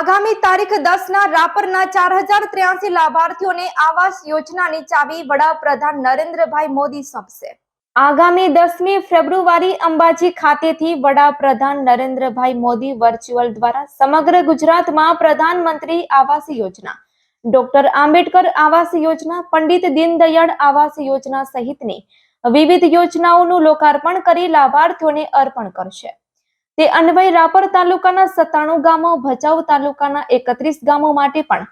આગામી તારીખ દસ ના રાપરના ચાર હજાર ત્ર્યાસી લાભાર્થીઓને આવાસ યોજનાની ચાવી વડાપ્રધાન નરેન્દ્રભાઈ મોદી સોંપશે. આગામી દસમી ફેબ્રુઆરી અંબાજી ખાતેથી વડાપ્રધાન નરેન્દ્રભાઈ મોદી વર્ચ્યુઅલ દ્વારા સમગ્ર ગુજરાતમાં પ્રધાનમંત્રી આવાસ યોજના, ડોક્ટર આંબેડકર આવાસ યોજના, પંડિત દીનદયાળ આવાસ યોજના સહિતની વિવિધ યોજનાઓનું લોકાર્પણ કરી લાભાર્થીઓને અર્પણ કરશે. તે અન્વય રાપર તાલુકાના સત્તાણું ગામો, ભચાઉ તાલુકાના એકત્રીસ ગામો માટે પણ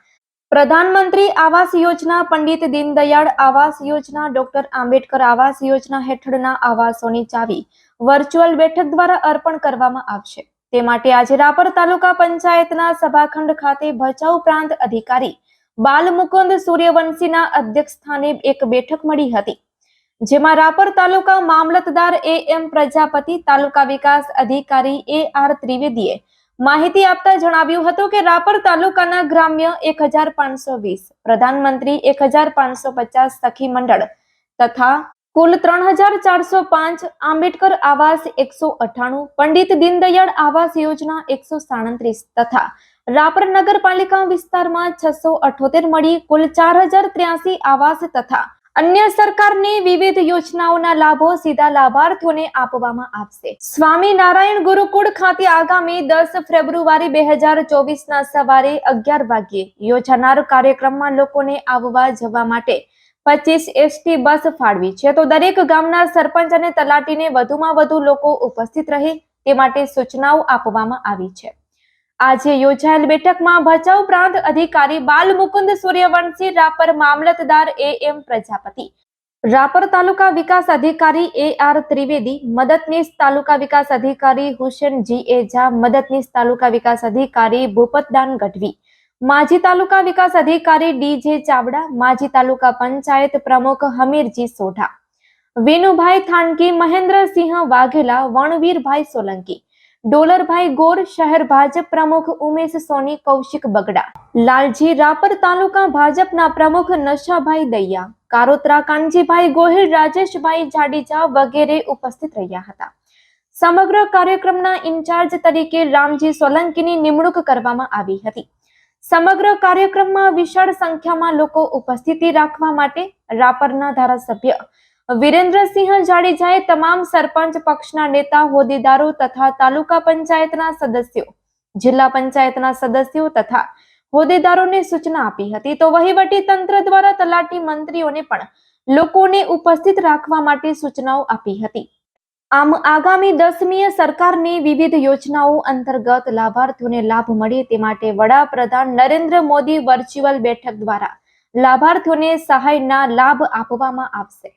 પ્રધાનમંત્રી આવાસ યોજના, પંડિત દીનદયાળ આવાસ યોજના, ડોક્ટર આંબેડકર આવાસ યોજના હેઠળના આવાસોની ચાવી વર્ચ્યુઅલ બેઠક દ્વારા અર્પણ કરવામાં આવશે. તે માટે આજે રાપર તાલુકા પંચાયતના સભાખંડ ખાતે ભચાઉ પ્રાંત અધિકારી બાલમુકુંદ સૂર્યવંશીના અધ્યક્ષસ્થાને એક બેઠક મળી હતી. જેમાં રાપર તાલુકા મામલતદાર એ એમ પ્રજાપતિ, તાલુકા વિકાસ અધિકારી એ આર ત્રિવેદીએ માહિતી આપતા જણાવ્યું હતું કે રાપર તાલુકાના ગ્રામ્ય એક હજાર પાંચસો વીસ, પ્રધાનમંત્રી એક હજાર પાંચસો પચાસ સખી મંડળ તથા કુલ ત્રણ હજાર ચારસો પાંચ આંબેડકર આવાસ એકસો અઠાણું પંડિત દીનદયાળ આવાસ યોજના એકસો સાડત્રીસ તથા રાપર નગરપાલિકા વિસ્તારમાં છસો અઠોતેર મળી કુલ ચાર હજાર ત્ર્યાસી આવાસ તથા અન્ય સરકારની વિવિધ યોજનાઓના લાભો સીધા લાભાર્થીઓને આપવામાં આવશે. સ્વામી નારાયણ ગુરુકુળ ખાતે આગામી દસ ફેબ્રુઆરી બે હજાર ચોવીસના સવારે અગિયાર વાગ્યે યોજાનાર કાર્યક્રમમાં લોકોને આવવા જવા માટે પચીસ એસટી બસ ફાળવી છે. તો દરેક ગામના સરપંચ અને તલાટીને વધુમાં વધુ લોકો ઉપસ્થિત રહે તે માટે સૂચનાઓ આપવામાં આવી છે. આજે યોજાયેલ બેઠકમાં ભચાઉ પ્રાંત અધિકારી બાલમુકુંદ સૂર્યવંશી રાપર મામલતદાર એ એમ પ્રજાપતિ. રાપર તાલુકા વિકાસ અધિકારી એ આર ત્રિવેદી, મદદનીશ તાલુકા વિકાસ અધિકારી હુસેન જી એ ઝા મદદનીશ તાલુકા વિકાસ અધિકારી ભૂપતદાન ગઢવી. માજી તાલુકા વિકાસ અધિકારી ડી જે ચાવડા, માજી તાલુકા પંચાયત પ્રમુખ હમીરજી સોઢા. વેનુભાઈ થાનકી, મહેન્દ્રસિંહ વાઘેલા, વણવીરભાઈ સોલંકી. ડોલરભાઈ ગોર શહેર ભાજપ પ્રમુખ ઉમેશ સોની, કૌશિક બગડા. લાલજી રાપર તાલુકા ભાજપના પ્રમુખ નશાભાઈ દૈયા. કારોત્રા કાનજીભાઈ ગોહિલ, રાજેશભાઈ જાડેજા વગેરે ઉપસ્થિત રહ્યા હતા. સમગ્ર કાર્યક્રમના ઇન્ચાર્જ તરીકે રામજી સોલંકીની નિમણૂક કરવામાં આવી હતી. સમગ્ર કાર્યક્રમમાં વિશાળ સંખ્યામાં લોકો ઉપસ્થિતિ રાખવા માટે રાપરના ધારાસભ્ય વિરેન્દ્રસિંહ જાડેજાએ તમામ સરપંચ પક્ષના નેતા, હોદ્દેદારો તથા તાલુકા પંચાયતના સદસ્યો, જિલ્લા પંચાયતના સદસ્યો તથા હોદ્દેદારોને સૂચના આપી હતી. તો વહીવટી તંત્ર દ્વારા તલાટી મંત્રીઓને પણ લોકોને ઉપસ્થિત રાખવા માટે સૂચનાઓ આપી હતી. આમ આગામી દસમીએ સરકારની વિવિધ યોજનાઓ અંતર્ગત લાભાર્થીઓને લાભ મળે તે માટે વડાપ્રધાન નરેન્દ્ર મોદી વર્ચ્યુઅલ બેઠક દ્વારા લાભાર્થીઓને સહાયના લાભ આપવામાં આવશે.